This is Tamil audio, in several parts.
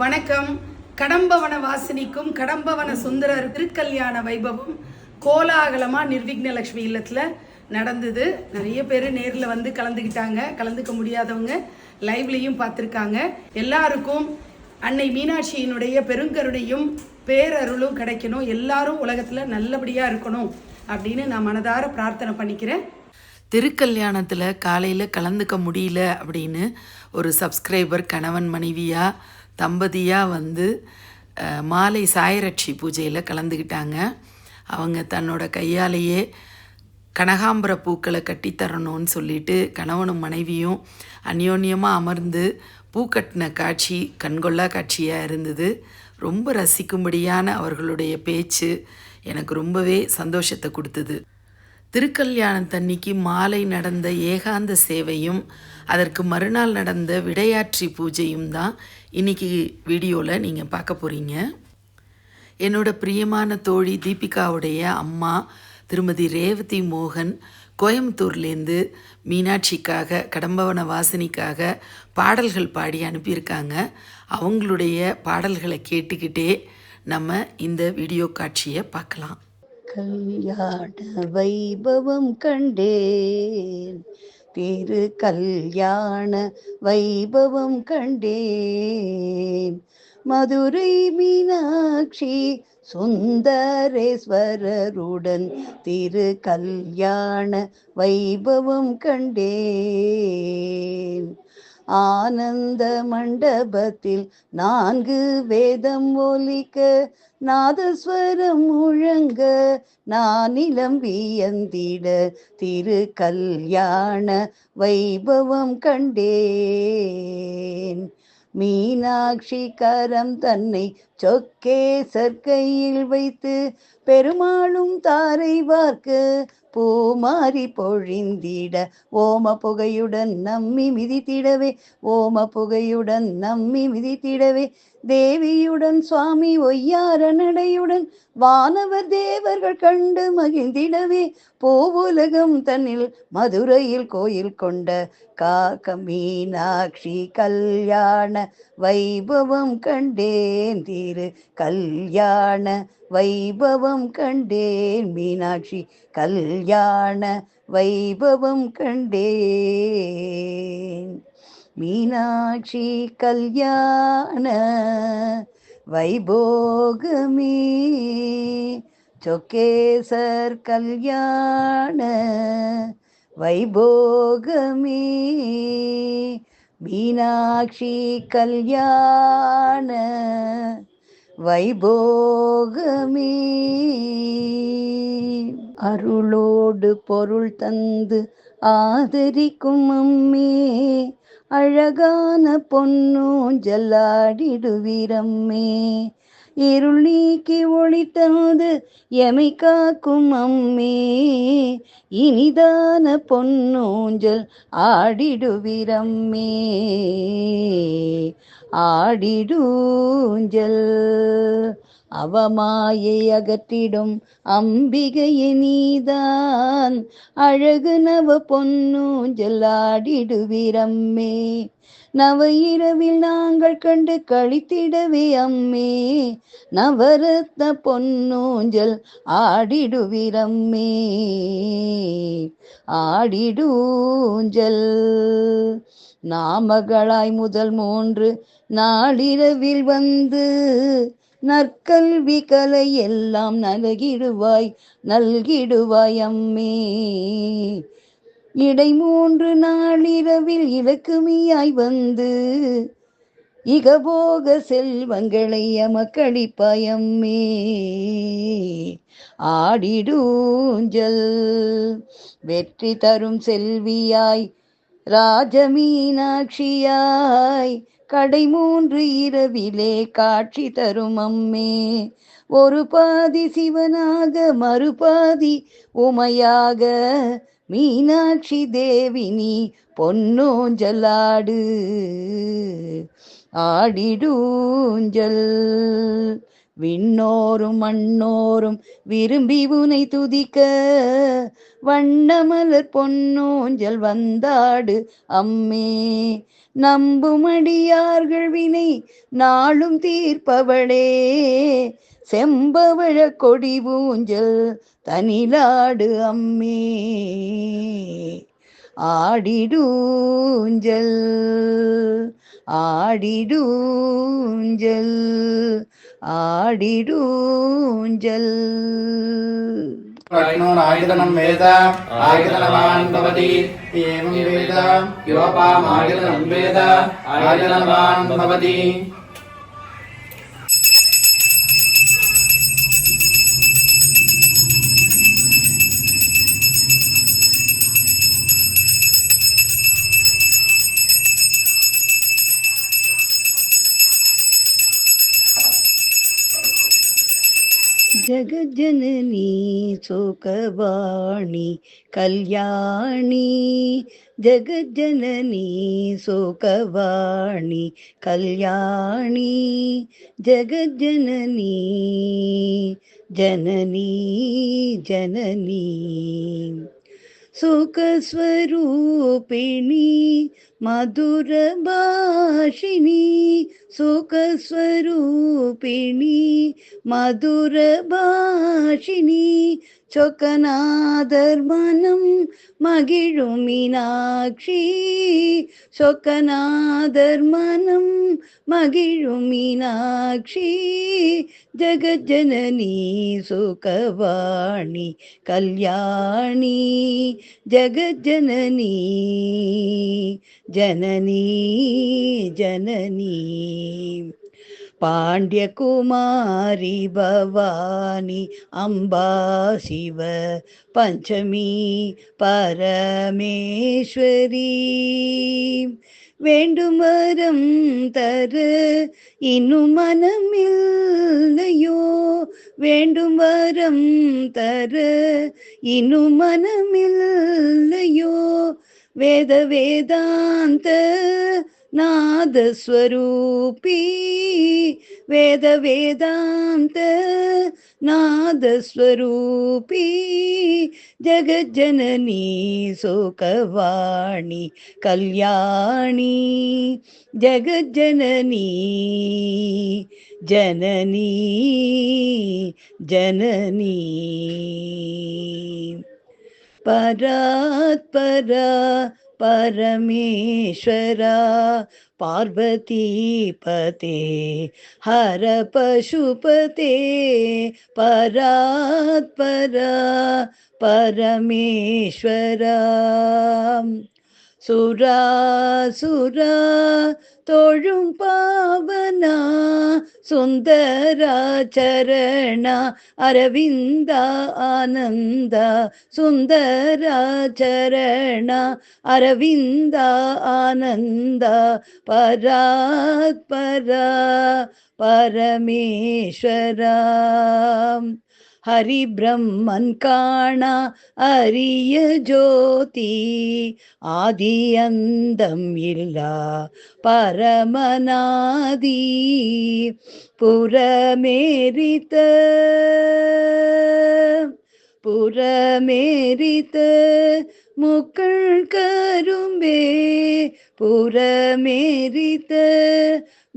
வணக்கம். கடம்பவன வாசினிக்கும் கடம்பவன சுந்தரர் திருக்கல்யாண வைபவம் கோலாகலமாக நிர்விக்னலக்ஷ்மி இல்லத்தில் நடந்தது. நிறைய பேர் நேரில் வந்து கலந்துக்கிட்டாங்க கலந்துக்க முடியாதவங்க லைவ்லையும் பார்த்துருக்காங்க. எல்லாருக்கும் அன்னை மீனாட்சியினுடைய பெருங்கருணையும் பேரருளும் கிடைக்கணும். எல்லாரும் உலகத்தில் நல்லபடியாக இருக்கணும் அப்படின்னு நான் மனதார பிரார்த்தனை பண்ணிக்கிறேன். திருக்கல்யாணத்தில் காலையில் கலந்துக்க முடியல அப்படின்னு ஒரு சப்ஸ்கிரைபர் கணவன் மனைவியாக தம்பதியாக வந்து மாலை சாயரட்சி பூஜையில் கலந்துக்கிட்டாங்க அவங்க தன்னோட கையாலேயே கனகாம்பர பூக்களை கட்டித்தரணும்னு சொல்லிட்டு கணவனும் மனைவியும் அந்யோன்யமாக அமர்ந்து பூ கட்டின காட்சி கண்கொள்ளா காட்சியாக இருந்தது. ரொம்ப ரசிக்கும்படியான அவர்களுடைய பேச்சு எனக்கு ரொம்பவே சந்தோஷத்தை கொடுத்தது. திருக்கல்யாணத்தன்னைக்கு மாலை நடந்த ஏகாந்த சேவையும் அதற்கு மறுநாள் நடந்த விடையாற்றி பூஜையும் தான் இன்னைக்கு வீடியோவில் நீங்கள் பார்க்க போகிறீங்க என்னோட பிரியமான தோழி தீபிகாவுடைய அம்மா திருமதி ரேவதி மோகன் கோயம்புத்தூர்லேருந்து மீனாட்சிக்காக கடம்பவன வாசினிக்காக பாடல்கள் பாடி அனுப்பியிருக்காங்க. அவங்களுடைய பாடல்களை கேட்டுக்கிட்டே நம்ம இந்த வீடியோ காட்சியை பார்க்கலாம். கல்யாண வைபவம் கண்டேன். திரு கல்யாண வைபவம் கண்டேன். மதுரை மீனாட்சி சுந்தரேஸ்வரருடன் திரு கல்யாண வைபவம் கண்டேன். ஆனந்த மண்டபத்தில் நான்கு வேதம் ஒலிக்க நாதஸ்வரம் முழங்க நானிலம் வியந்திட திரு கல்யாண வைபவம் கண்டேன். மீனாட்சி கரம் தன்னை சொக்கே சர்க்கையில் வைத்து பெருமாளும் தாரை வார்க்க பூமாரி பொழிந்திட ஓம புகையுடன் நம்மி மிதித்திடவே ஓம புகையுடன் நம்மி மிதித்திடவே. தேவியுடன் சுவாமி ஒய்யார நடையுடன் வானவர் தேவர்கள் கண்டு மகிழ்ந்திடவே. பூவுலகம் தன்னில் மதுரையில் கோயில் கொண்ட காக்க மீனாட்சி கல்யாண வைபவம் கண்டேன் திரு கல்யாண வைபவம் கண்டேன். மீனாட்சி கல்யாண வைபவம் கண்டேன். மீனாட்சி கல்யாண வைபோகமே. சொக்கேசர் கல்யாண வைபோகமே. மீனாட்சி கல்யாண வைபோகமே. அருளோடு பொருள் தந்து ஆதரிக்கும் அம்மே. அழகான பொன்னூஞ்சலாடிடுவீரம்மே இருள் நீக்கி ஒளி தந்து எமை காக்கும் அம்மே. இனிதான பொன்னூஞ்சல் ஆடிடுவிரம்மே. ஆடிடூஞ்சல். அவமாயை அகற்றிடும் அம்பிகையே நீதான். அழகு நவ பொன்னூஞ்சல் ஆடிடுவிரம்மே நவ இரவில் நாங்கள் கண்டு கழித்திடவே அம்மே. நவரத்ன பொன்னூஞ்சல் ஆடிடுவிரம்மே ஆடிடூஞ்சல். நாமகளாய் முதல் மூன்று நாளிரவில் வந்து நற்கல்வி கலை எல்லாம் நல்கிடுவாய் நல்கிடுவாய் அம்மே. இடை மூன்று நாளிரவில் இலக்குமியாய் வந்து இகபோக செல்வங்களை எமக்களிப்பாய் அம்மே. ஆடிடூஞ்சல் வெற்றி தரும் செல்வியாய் ராஜமீனாட்சியாய் கடை மூன்று இரவிலே காட்சி தரும் அம்மே. ஒரு பாதி சிவனாக மறுபாதி உமையாக. மீனாட்சி தேவினி பொன்னோஞ்சலாடு. ஆடிடூஞ்சல். விண்ணோரும் மண்ணோரும் விரும்பி உனை துதிக்க. வண்ணமலர் பொன்னோஞ்சல் வந்தாடு அம்மே. நம்புமடியார்கள் வினை நாளும் தீர்ப்பவளே. செம்பவழ கொடி ஊஞ்சல் தனிலாடு அம்மே. ஆடிடூஞ்சல் ஆடிடூஞ்சல். ஆடிடூஞ்சல். ஆயுதனம் வேத ஆயுதனவான் பவதி. ஏவம் வேத யோபாம் ஆயுதனம் வேத ஆயுதனவான் பவதி. శోకవాణి కళ్యాణి జగజ్జననీ శోకవాణి కళ్యాణి జగజ్జననీ జననీ జననీ సుఖస్వరూపిణి सुखस्वरूपिणी मधुरभाषिणी सुखस्वरूपिणी मधुरभाषिणी சொக்கநாதர்மனம் மகிழும் மீனாட்சி. சொக்கநாதர் மனம் மகிழும் மீனாட்சி. ஜெகஜனனி சுகவாணி கல்யாணி. ஜெகஜனனி ஜனனி ஜனனி. பாண்டியகுமாரி பவானி அம்பா சிவ பஞ்சமி பரமேஸ்வரி. வேண்டும் வரம் தர இன்னும் மனமில்லையோ? வேண்டும் வரம் தரு இன்னும் மனம் இல்லையோ வேத வேதாந்த நாதஸ்வரூபி வேத வேதாந்த நாதஸ்வரூபி ஜகஜனனி சோகவாணி கல்யாணி ஜகஜனனி ஜனனி ஜனனி பராத்பரா परमेश्वरा पार्वतीपते हर पशुपते परात्परा परमेश्वरा സുരാസുര തൊഴും പാവന സുന്ദര ചരണ അരവിന്ദ ആനന്ദ സുന്ദര ചരണ അരവിന്ദ ആനന്ദ പരാത്പര പരമേശ്വര. ஹரி பிரம்மன் காணா அரிய ஜோதி. ஆதி அந்தம் இல்லா பரமநாதி. புறமேரித்த புறமேரித்த முக்கள் கரும்பே புறமேரித்த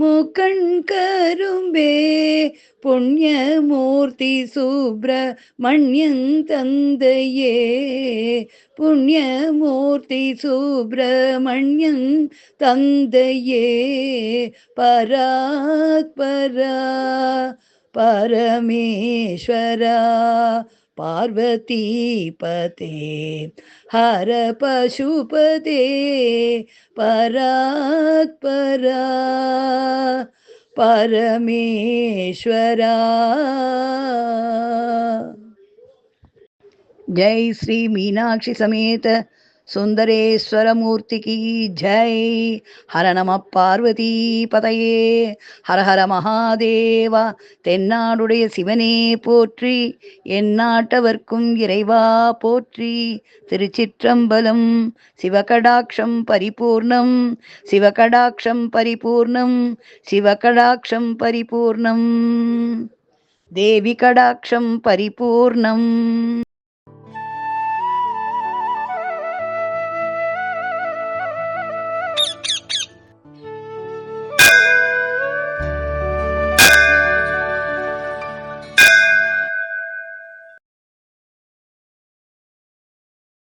முக்கண் கரும்பே புண்ணியமூர்த்தி சுப்பிரமணியன் தந்தையே. புண்ணியமூர்த்தி சுப்பிரமணியன் தந்தையே. பராத்பரா பரமேஸ்வரா पार्वती पते हर पशुपते परात्परा परमेश्वरा। जय श्री मीनाक्षी समेत। சுந்தரேஸ்வரமூர்த்தி கி ஜெய். ஹர நம பார்வதி பதையே ஹர ஹர மகாதேவா தென்னாடுடைய சிவனே போற்றி. எந்நாட்டவர்க்கும் இறைவா போற்றி. திருச்சிற்றம்பலம் சிவகடாட்சம் பரிபூர்ணம். சிவகடாட்சம் பரிபூர்ணம் சிவகடாட்சம் பரிபூர்ணம். தேவி கடாட்சம் பரிபூர்ணம்.